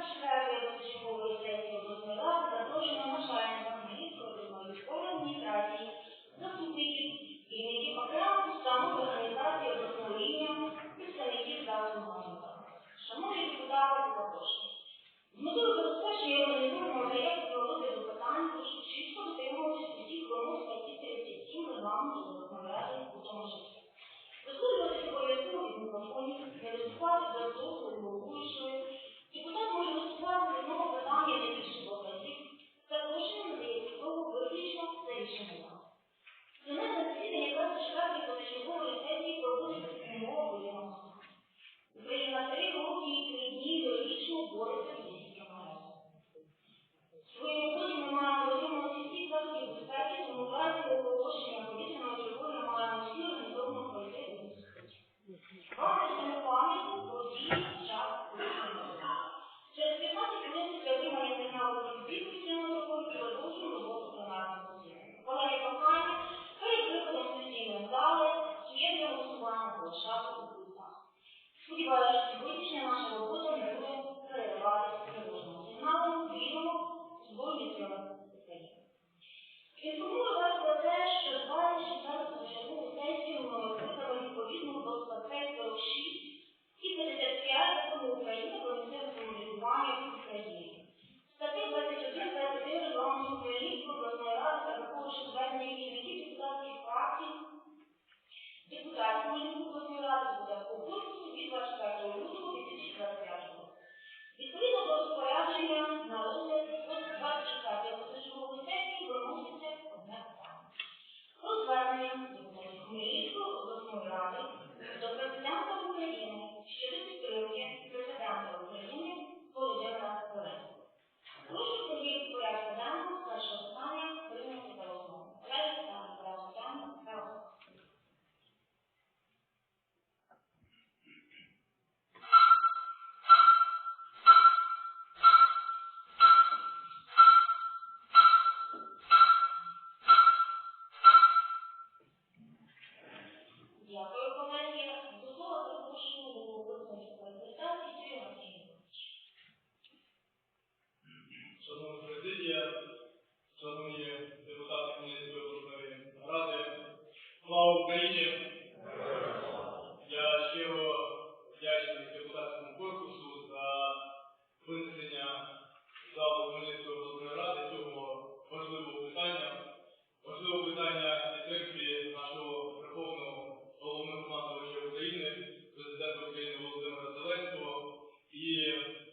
much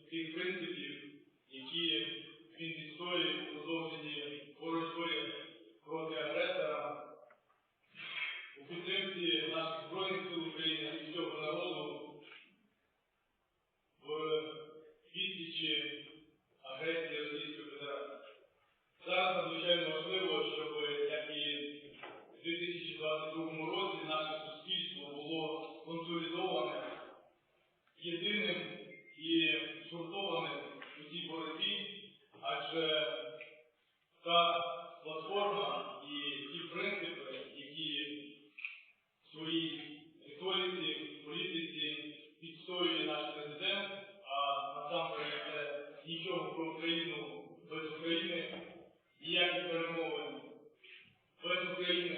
тих принципів, які він відстоює у продовженні президент, а насамперед це нічого про Україну без України, ніяких перемовин без України.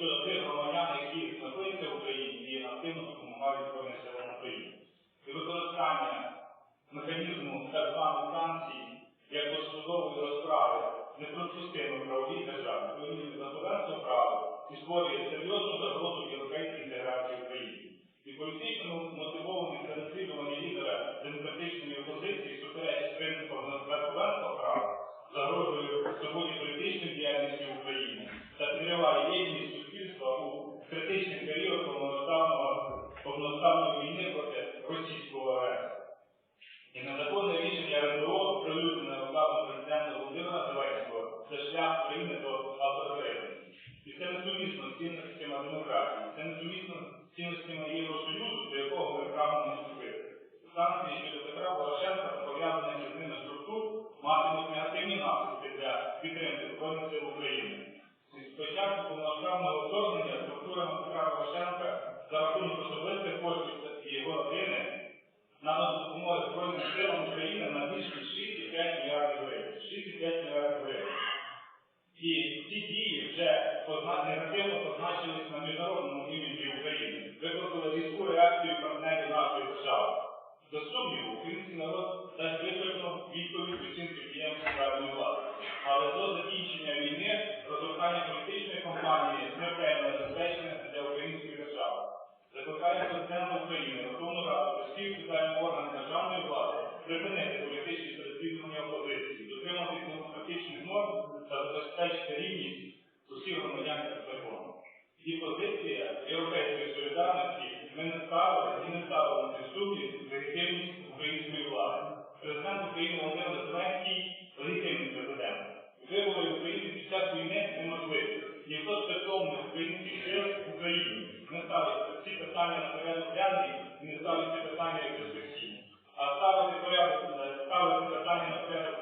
щодо тих громадян, які знаходяться в Україні і активно допомагають збройним силам України. І використання механізму так званої санкції як досудової розправи неприпустимо в правовій державі, відповідно законодавство право і створює серйозну шлях України до авторитаризму. І це несумісно з цінностями демократії, це несумісно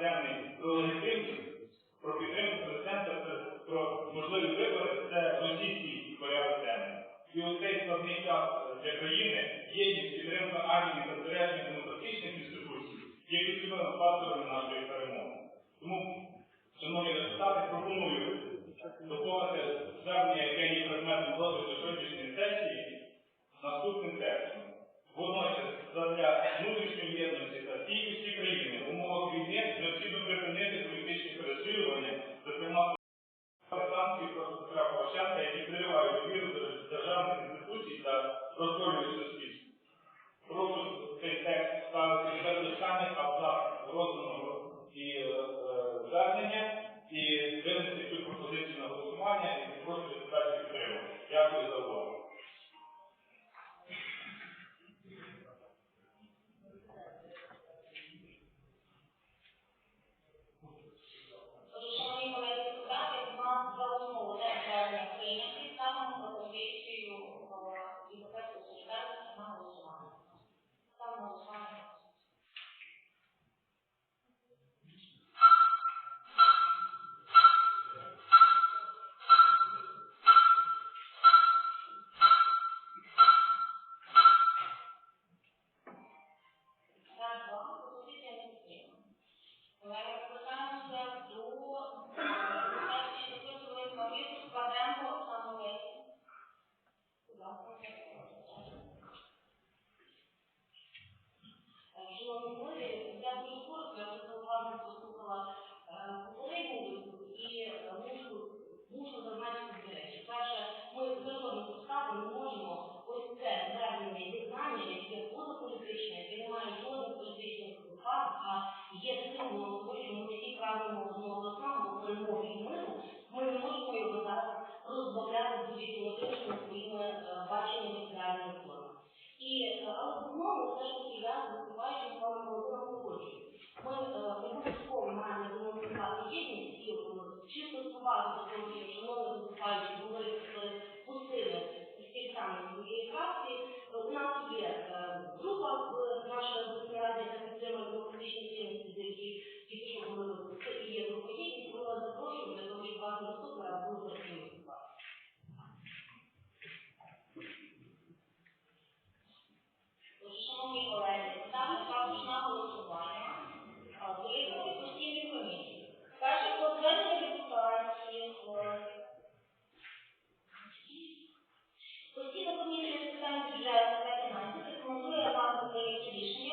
outstanding அருவாக்கணும் основу все ж таки я виступаю з вами головою погоджую. Ми е, обов'язково маємо демонструвати єдність і е, чисто повагу повні представник бюджету та фінансів рекомендує вам деякі рішення